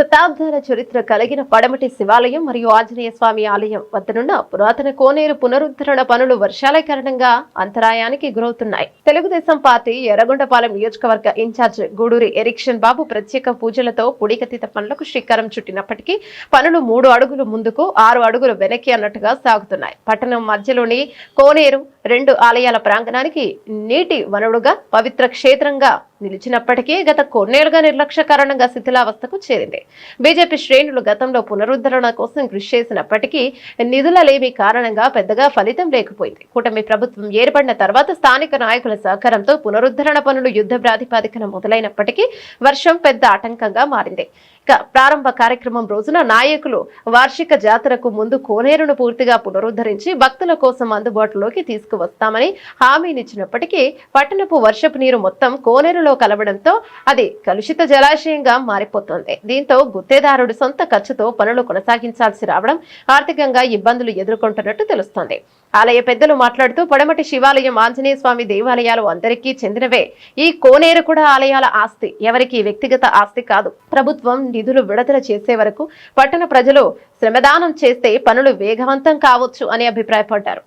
శతాబ్దాల చరిత్ర కలిగిన పడమటి శివాలయం మరియు ఆంజనేయ స్వామి ఆలయం వద్దనున్న పురాతన కోనేరు పునరుద్ధరణ పనులు వర్షాల కారణంగా అంతరాయానికి గురవుతున్నాయి. తెలుగుదేశం పార్టీ ఎర్రగొండపాలెం నియోజకవర్గ ఇన్ఛార్జ్ గూడూరి ఎరిక్షన్ బాబు ప్రత్యేక పూజలతో పుడికతీత పనులకు శ్రీకారం చుట్టినప్పటికీ పనులు మూడు అడుగులు ముందుకు ఆరు అడుగులు వెనక్కి అన్నట్టుగా సాగుతున్నాయి. పట్టణం మధ్యలోని కోనేరు రెండు ఆలయాల ప్రాంగణానికి నీటి వనరుడుగా పవిత్ర క్షేత్రంగా నిలిచినప్పటికీ గత కొన్నేళ్ళుగా నిర్లక్ష్య కారణంగా శిథిలావస్థకు చేరింది. బీజేపీ శ్రేణులు గతంలో పునరుద్ధరణ కోసం కృషి చేసినప్పటికీ నిధుల లేమి కారణంగా పెద్దగా ఫలితం లేకపోయింది. కూటమి ప్రభుత్వం ఏర్పడిన తర్వాత స్థానిక నాయకుల సహకారంతో పునరుద్ధరణ పనులు యుద్ధ ప్రాతిపాదికన మొదలైనప్పటికీ వర్షం పెద్ద ఆటంకంగా మారింది. ప్రారంభ కార్యక్రమం రోజున నాయకులు వార్షిక జాతరకు ముందు కోనేరును పూర్తిగా పునరుద్ధరించి భక్తుల కోసం అందుబాటులోకి తీసుకువస్తామని హామీనిచ్చినప్పటికీ పట్టణపు వర్షపు నీరు మొత్తం కోనేరులో కలవడంతో అది కలుషిత జలాశయంగా మారిపోతోంది. దీంతో గుత్తేదారుడు సొంత ఖర్చుతో పనులు కొనసాగించాల్సి రావడం ఆర్థికంగా ఇబ్బందులు ఎదుర్కొంటున్నట్టు తెలుస్తోంది. ఆలయ పెద్దలు మాట్లాడుతూ పడమటి శివాలయం ఆంజనేయ స్వామి దేవాలయాలు అందరికీ చెందినవే. ఈ కోనేరు కూడా ఆలయాల ఆస్తి. ఎవరికి వ్యక్తిగత ఆస్తి కాదు. ప్రభుత్వం నిధులు విడుదల చేసే వరకు పట్టణ ప్రజలు శ్రమదానం చేస్తే పనులు వేగవంతం కావచ్చు అని అభిప్రాయపడ్డారు.